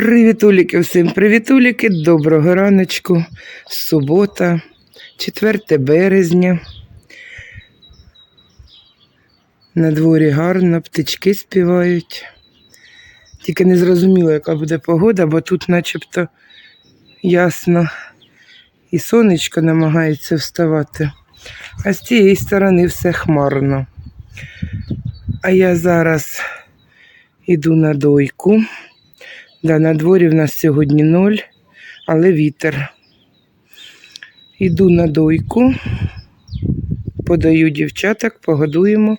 Привітуліки всім, привітуліки, доброго раночку. Субота, 4 березня. На дворі гарно, птички співають. Тільки не зрозуміло, яка буде погода, бо тут начебто ясно. І сонечко намагається вставати. А з цієї сторони все хмарно. А я зараз іду на дойку. Да, на дворі в нас сьогодні ноль, але вітер. Іду на дойку, подаю дівчаток, погодуємо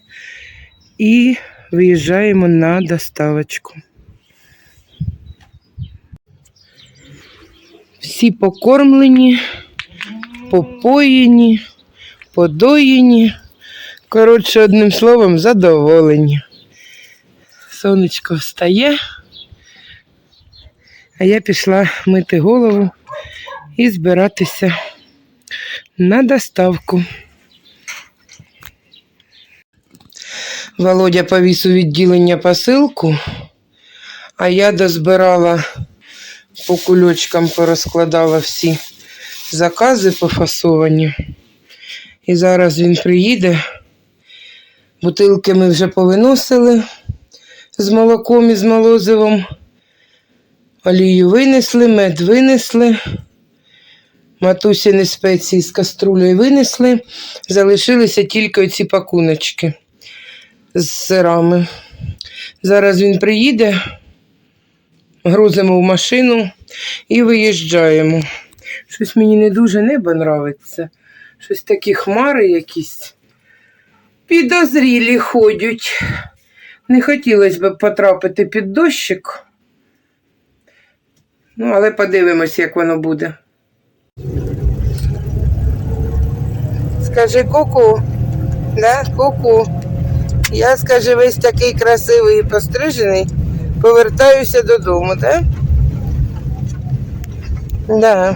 і виїжджаємо на доставочку. Всі покормлені, попоєні, подоєні. Коротше, одним словом, задоволені. Сонечко встає. А я пішла мити голову і збиратися на доставку. Володя повіз у відділення посилку, а я дозбирала по кульочкам, порозкладала всі закази пофасовані. І зараз він приїде. Бутилки ми вже повиносили з молоком і з молозивом. Олію винесли, мед винесли. Матусіни спеції з каструлею винесли. Залишилися тільки оці пакуночки з сирами. Зараз він приїде, грузимо в машину і виїжджаємо. Щось мені не дуже небо нравиться. Щось такі хмари якісь підозрілі ходять. Не хотілося б потрапити під дощик. Ну, але подивимось, як воно буде. Скажи ку-ку. Да? Ку-ку. Я, скажи, весь такий красивий і пострижений. Повертаюся додому, так? Да? Да.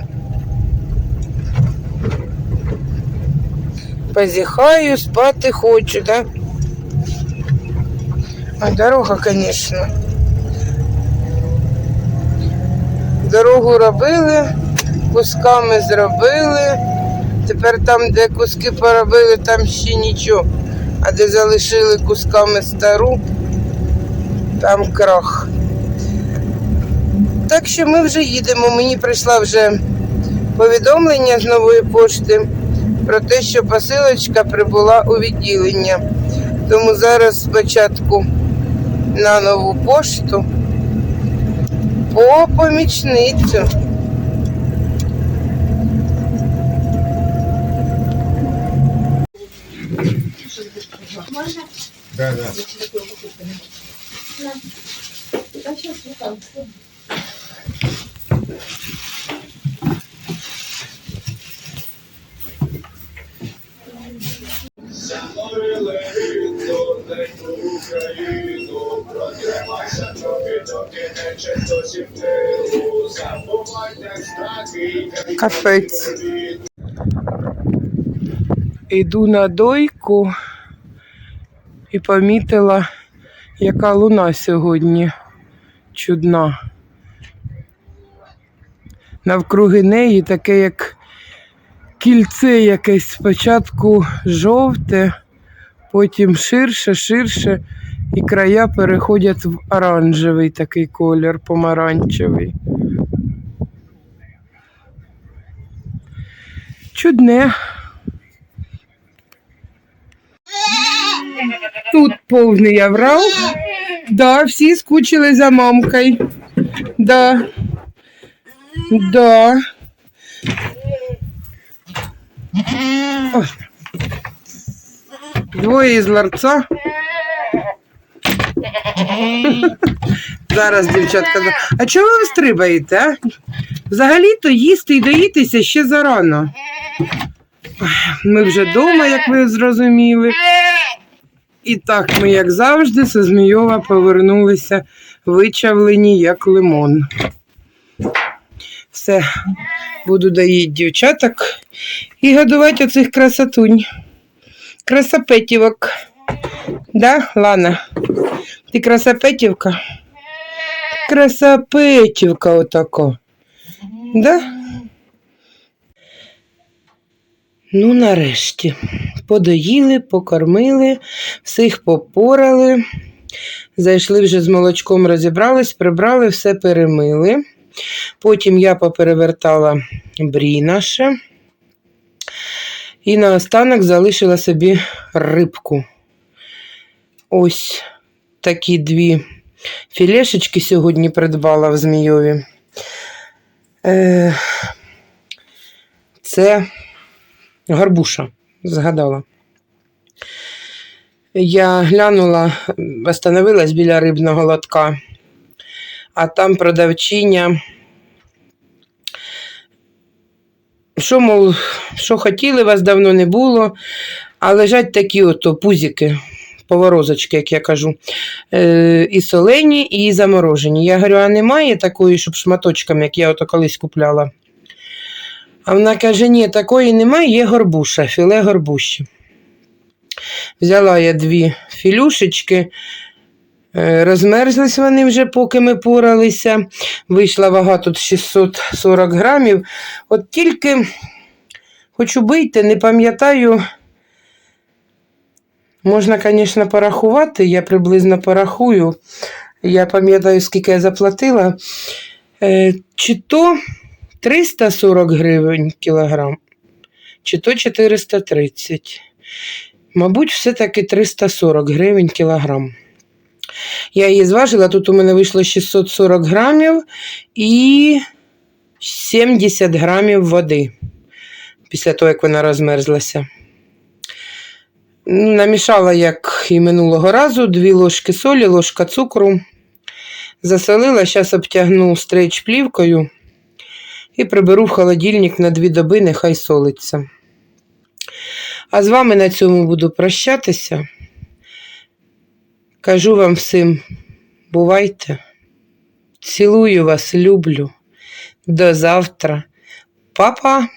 Позіхаю, спати хочу, да? А дорога, звісно. Дорогу робили, кусками зробили. Тепер там, де куски поробили, там ще нічого. А де залишили кусками стару, там крах. Так що ми вже їдемо. Мені прийшла вже повідомлення з нової пошти про те, що посилочка прибула у відділення. Тому зараз спочатку на нову пошту по помічницю. Да, да. Заморили Україну, протримайся трохи, доки не в тилу. Забувайте страхи, Капець. Іду на дойку і помітила, яка луна сьогодні чудна. Навкруги неї таке, як кільце якесь спочатку жовте, потім ширше, ширше, і края переходять в оранжевий такий колір, помаранчевий. Чудне. Тут повний аврал. Да, всі скучили за мамкою. Да. Да. Ой. Двоє із ларца. Зараз, дівчатка, а чого ви стрибаєте? Взагалі-то їсти і доїтися ще зарано. Ми вже вдома, як ви зрозуміли. І так ми, як завжди, зі Змійова повернулися вичавлені, як лимон. Все, буду доїти дівчаток і годувати оцих красотунь. Красопетівок. Да, Лана? Ти красопетівка? Красапетівка отако. Да? Ну, нарешті. Подоїли, покормили, всіх попорали. Зайшли вже з молочком, розібрались, прибрали, все перемили. Потім я поперевертала брі наше. І наостанок залишила собі рибку. Ось такі дві філешечки сьогодні придбала в Змійові. Е, це гарбуша, згадала. Я глянула, остановилась біля рибного лотка, а там продавчиня. Що, мов, що хотіли, вас давно не було, а лежать такі ото пузики, поворозочки, як я кажу, е, і солені, і заморожені. Я говорю, а немає такої, щоб шматочками, як я ото колись купляла. А вона каже, ні, такої немає, є горбуша, філе горбуші. Взяла я дві філюшечки, розмерзлись вони вже, поки ми поралися. Вийшла вага тут 640 грамів. От тільки хочу бити, не пам'ятаю. Можна, звісно, порахувати, я приблизно порахую. Я пам'ятаю, скільки я заплатила. Е, Чи то 340 гривень кілограм, чи то 430. Мабуть, все-таки 340 гривень кілограм. Я її зважила, тут у мене вийшло 640 грамів і 70 грамів води після того, як вона розмерзлася. Намішала, як і минулого разу, 2 ложки солі, ложка цукру. Засолила, зараз обтягну стрейч плівкою і приберу в холодильник на 2 доби, нехай солиться. А з вами на цьому буду прощатися. Кажу вам всім, бувайте. Цілую вас, люблю. До завтра. Па-па!